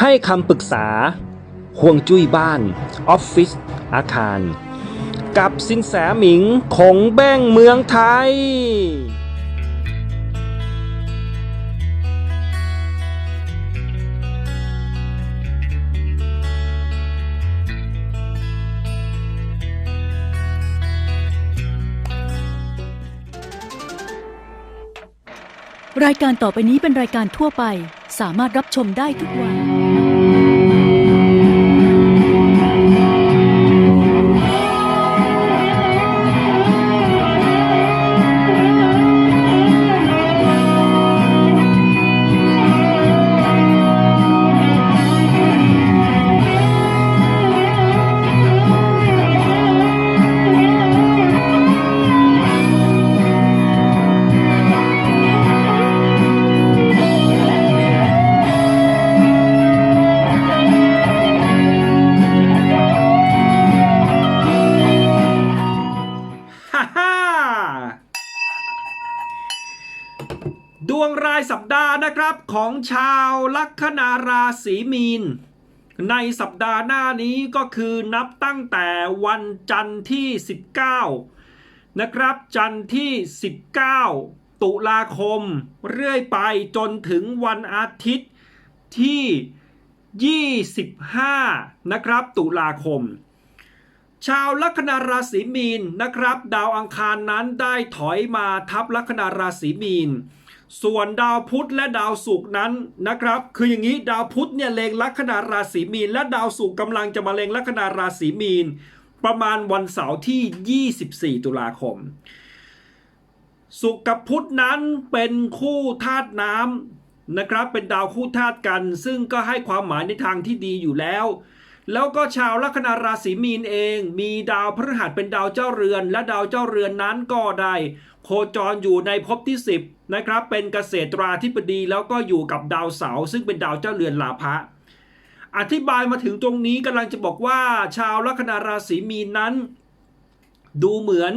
ให้คำปรึกษาห่วงจุ้ยบ้าน ออฟฟิศอาคาร กับสินแสหมิงคงแบ้งเมืองไทย รายการต่อไปนี้เป็นรายการทั่วไป สามารถรับชมได้ทุกวันายสัปดาห์นะครับของชาวลัคนาราศีมีน ในสัปดาห์หน้านี้ก็คือนับตั้งแต่วันจันทร์ที่ 19 นะครับ จันทร์ที่ 19 ตุลาคม เรื่อยไปจนถึงวันอาทิตย์ที่ 25 นะครับ ตุลาคม ชาวลัคนาราศีมีนนะครับ ดาวอังคารนั้นได้ถอยมาทับลัคนาราศีมีน ส่วนดาวพุธและดาวศุกร์นั้นนะครับ คืออย่างนี้ดาวพุธเนี่ยเลงลัคนาราศีมีน และดาวศุกร์กำลังจะมาเลงลัคนาราศีมีน ประมาณวันเสาร์ที่ 24 ตุลาคม ศุกร์กับพุธนั้นเป็นคู่ธาตุน้ำนะครับ เป็นดาวคู่ธาตุกัน ซึ่งก็ให้ความหมายในทางที่ดีอยู่แล้ว แล้วก็ชาวลัคนาราศีมีนเอง มีดาวพฤหัสเป็นดาวเจ้าเรือน และดาวเจ้าเรือนนั้นก็ได้ โคจรอยู่ในภพที่ 10นะครับเป็นเกษตราธิบดีแล้วก็อยู่กับดาวเสาร์ซึ่งเป็นดาวเจ้าเรือนลาภะอธิบายมาถึงตรงนี้กำลังจะบอกว่า ชาวลัคนาราศีมีนนั้น ดูเหมือน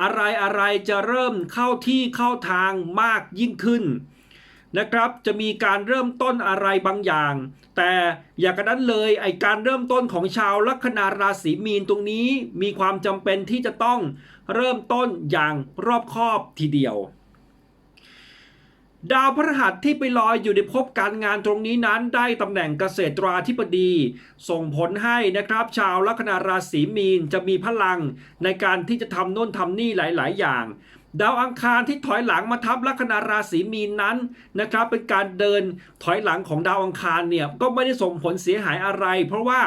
อะไรอะไรจะเริ่มเข้าที่เข้าทางมากยิ่งขึ้นนะครับจะมีการเริ่มต้นอะไรบางอย่าง แต่อย่างกระนั้นเลยไอการเริ่มต้นของชาวลัคนาราศีมีนตรงนี้ มีความจำเป็นที่จะต้อง เริ่มต้นอย่างรอบคอบทีเดียว ดาวพฤหัสที่ไปลอยอยู่ในภพการงานตรงนี้นั้นได้ตำแหน่งเกษตราธิบดี ส่งผลให้นะครับ ชาวลัคนาราศีมีนจะมีพลังในการที่จะทำโน่นทำนี่หลาย ๆ อย่างดาวอังคารที่ถอยหลังมาทับลัคนาราศีมีนนั้นนะครับ เป็นการเดินถอยหลังของดาวอังคารเนี่ยก็ไม่ได้ส่งผลเสียหายอะไร เพราะว่า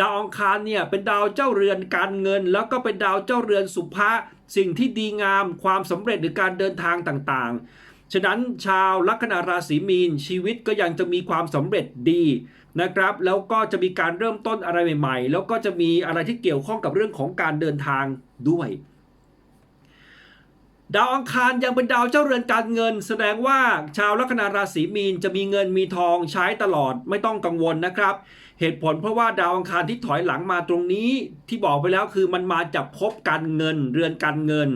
ดาวอังคารเนี่ยเป็นดาวเจ้าเรือนการเงิน แล้วก็เป็นดาวเจ้าเรือนสุภาสิ่งที่ดีงามความสำเร็จหรือการเดินทางต่างๆ ฉะนั้นชาวลัคนาราศีมีน ชีวิตก็ยังจะมีความสำเร็จดีนะครับ แล้วก็จะมีการเริ่มต้นอะไรใหม่ ๆ แล้วก็จะมีอะไรที่เกี่ยวข้องกับเรื่องของการเดินทางด้วย ดาวอังคารยังเป็นดาวเจ้าเรือนการเงิน แสดงว่าชาวลัคนาราศีมีนจะมีเงินมีทองใช้ตลอดไม่ต้องกังวลนะครับ เหตุผลเพราะว่าดาวอังคารที่ถอยหลังมาตรงนี้ที่บอกไปแล้วคือมันมาจากภพการเงินเรือนการเงิน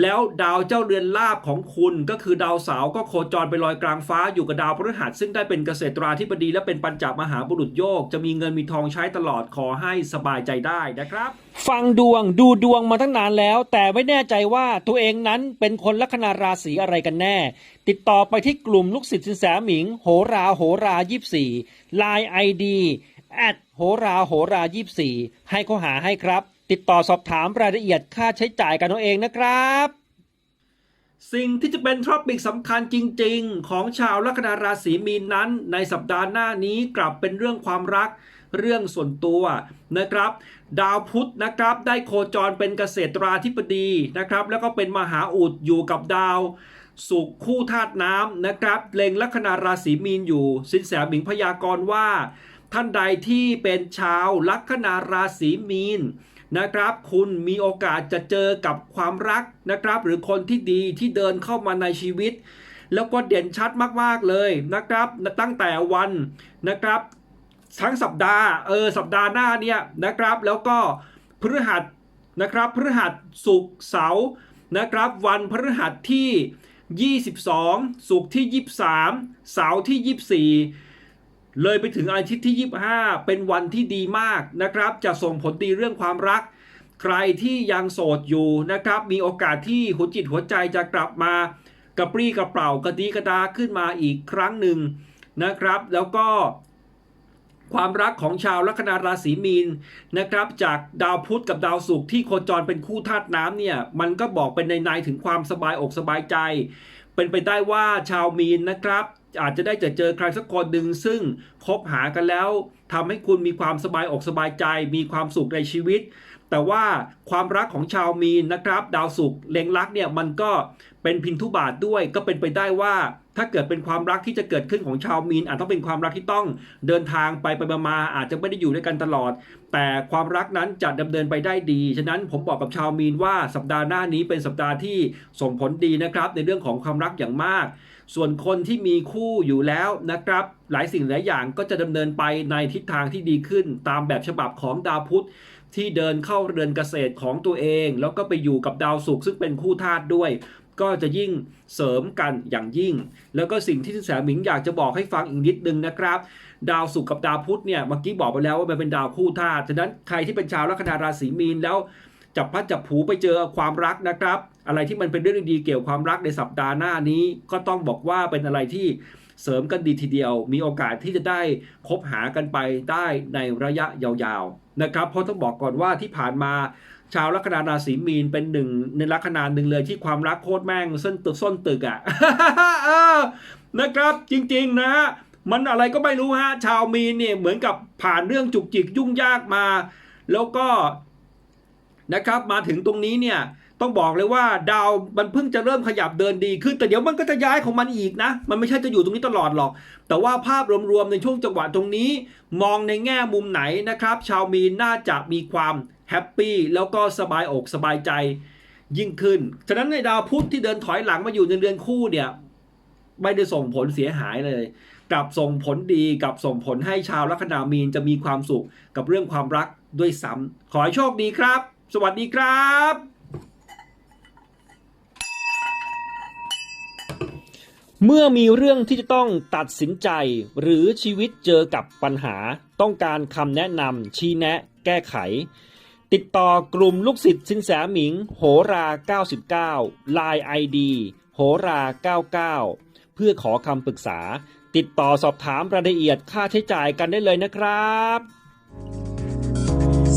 แล้วดาวเจ้าเรือนลาบของคุณก็คือดาวเสาร์ก็โคจรไปลอยกลางฟ้าอยู่กับดาวพฤหัสซึ่งได้เป็นเกษตราธิบดีและเป็นปัญจมหาบุรุษโยก จะมีเงินมีทองใช้ตลอดขอให้สบายใจได้นะครับ ฟังดวงดูดวงมาตั้งนานแล้ว แต่ไม่แน่ใจว่าตัวเองนั้นเป็นคนลัคนาราศีอะไรกันแน่ ติดต่อไปที่กลุ่มลูกศิษย์สินแสหมิง โหราโหรา24 Line ID แอดโหราโหรา24ให้เขาหาให้ครับ ติดต่อสอบถามรายละเอียดค่าใช้จ่ายกันเอาเองนะครับ สิ่งที่จะเป็นทรอปิกสำคัญจริง ๆ ของชาวลัคนาราศีมีนนั้น ในสัปดาห์หน้านี้กลับเป็นเรื่องความรักเรื่องส่วนตัวนะครับ ดาวพุธนะครับได้โคจรเป็นเกษตราธิบดีนะครับ แล้วก็เป็นมหาอุดอยู่กับดาวสุขคู่ธาตุน้ำนะครับเล็งลัคนาราศีมีนอยู่ สินแสหมิงพยากรณ์ว่า ท่านใดที่เป็นชาวลัคนาราศีมีน นะครับ คุณมีโอกาสจะเจอกับความรักนะครับ หรือคนที่ดีที่เดินเข้ามาในชีวิต แล้วก็เด่นชัดมากๆเลยนะครับ ตั้งแต่วันนะครับ ทั้งสัปดาห์เออสัปดาห์หน้าเนี่ยนะครับ แล้วก็พฤหัสนะครับพฤหัสศุกร์เสาร์นะครับ วันพฤหัสที่ 22 ศุกร์ที่ 23 เสาร์ที่ 24 เลยไปถึงอาทิตย์ที่ 25 เป็นวันที่ดีมากนะครับ จะส่งผลดีเรื่องความรัก ใครที่ยังโสดอยู่นะครับ มีโอกาสที่หัวจิตหัวใจจะกลับมากระปรี้กระเป๋ากระดีกระดาขึ้นมาอีกครั้งหนึ่งนะครับ แล้วก็ความรักของชาวลัคนาราศีมีนนะครับ จากดาวพุธกับดาวศุกร์ที่โคจรเป็นคู่ธาตุน้ำเนี่ย มันก็บอกเป็นในในถึงความสบายอกสบายใจ เป็นไปได้ว่าชาวมีนนะครับ อาจจะได้เจอเจอใครสักคนหนึ่งซึ่งคบหากันแล้วทำให้คุณมีความสบายอกสบายใจ มีความสุขในชีวิต แต่ว่าความรักของชาวมีนนะครับ ดาวศุกร์เล็งรักเนี่ยมันก็เป็นพินทุบาทด้วย ก็เป็นไปได้ว่า ถ้าเกิดเป็นความรักที่จะเกิดขึ้นของชาวมีน อาจต้องเป็นความรักที่ต้องเดินทางไปไปมาอาจจะไม่ได้อยู่ด้วยกันตลอด แต่ความรักนั้นจะดำเนินไปได้ดีฉะนั้นผมบอกกับชาวมีนว่าสัปดาห์หน้านี้เป็นสัปดาห์ที่ส่งผลดีนะครับ ในเรื่องของความรักอย่างมาก ส่วนคนที่มีคู่อยู่แล้วนะครับ หลายสิ่งหลายอย่างก็จะดำเนินไปในทิศทางที่ดีขึ้น ตามแบบฉบับของดาวพุธที่เดินเข้าเรือนเกษตรของตัวเอง แล้วก็ไปอยู่กับดาวศุกร์ซึ่งเป็นคู่ธาตุด้วย ก็จะยิ่งเสริมกันอย่างยิ่ง แล้วก็สิ่งที่สินแสหมิงอยากจะบอกให้ฟังอีกนิดนึงนะครับ ดาวศุกร์กับดาวพุธเนี่ยเมื่อกี้บอกไปแล้วว่ามันเป็นดาวคู่ธาตุฉะนั้นใครที่เป็นชาวลัคนาราศีมีนแล้ว จับพัดจับผูไปเจอความรักนะครับ อะไรที่มันเป็นเรื่องดีเกี่ยวกับความรักในสัปดาห์หน้านี้ ก็ต้องบอกว่าเป็นอะไรที่เสริมกันดีทีเดียว มีโอกาสที่จะได้คบหากันไปได้ในระยะยาวๆนะครับ เพราะต้องบอกก่อนว่าที่ผ่านมาชาวลัคนาราศีมีนเป็นหนึ่งในลัคนาหนึ่งเลยที่ความรักโคตรแม่งส้นตึกส้นตึกอะ่ะนะครับจริงๆนะฮะมันอะไรก็ไม่รู้ฮะชาวมีนเนี่ยเหมือนกับผ่านเรื่องจุกจิกยุ่งยากมา แล้วก็ นะครับ มาถึงตรงนี้เนี่ยต้องบอกเลยว่าดาวมันเพิ่งจะเริ่มขยับเดินดีขึ้นแต่เดี๋ยวมันก็จะย้ายของมันอีกนะ มันไม่ใช่จะอยู่ตรงนี้ตลอดหรอก แต่ว่าภาพรวมๆในช่วงจังหวะตรงนี้ มองในแง่มุมไหนนะครับ ชาวมีนน่าจะมีความแฮปปี้แล้วก็สบายอกสบายใจยิ่งขึ้น ฉะนั้นในดาวพุธที่เดินถอยหลังมาอยู่ในเรือนคู่เนี่ยไม่ได้ส่งผลเสียหายเลยกลับส่งผลดีกลับส่งผลให้ชาวลัคนามีนจะมีความสุขกับเรื่องความรักด้วยซ้ำขอให้โชคดีครับ สวัสดีครับเมื่อมีเรื่องที่จะต้องตัดสินใจ หรือชีวิตเจอกับปัญหา ต้องการคำแนะนำชี้แนะ แก้ไข ติดต่อกลุ่มลูกศิษย์สินแสหมิง โหรา 99 Line ID โหรา 99 เพื่อขอคำปรึกษา ติดต่อสอบถามรายละเอียดค่าใช้จ่ายกันได้เลยนะครับ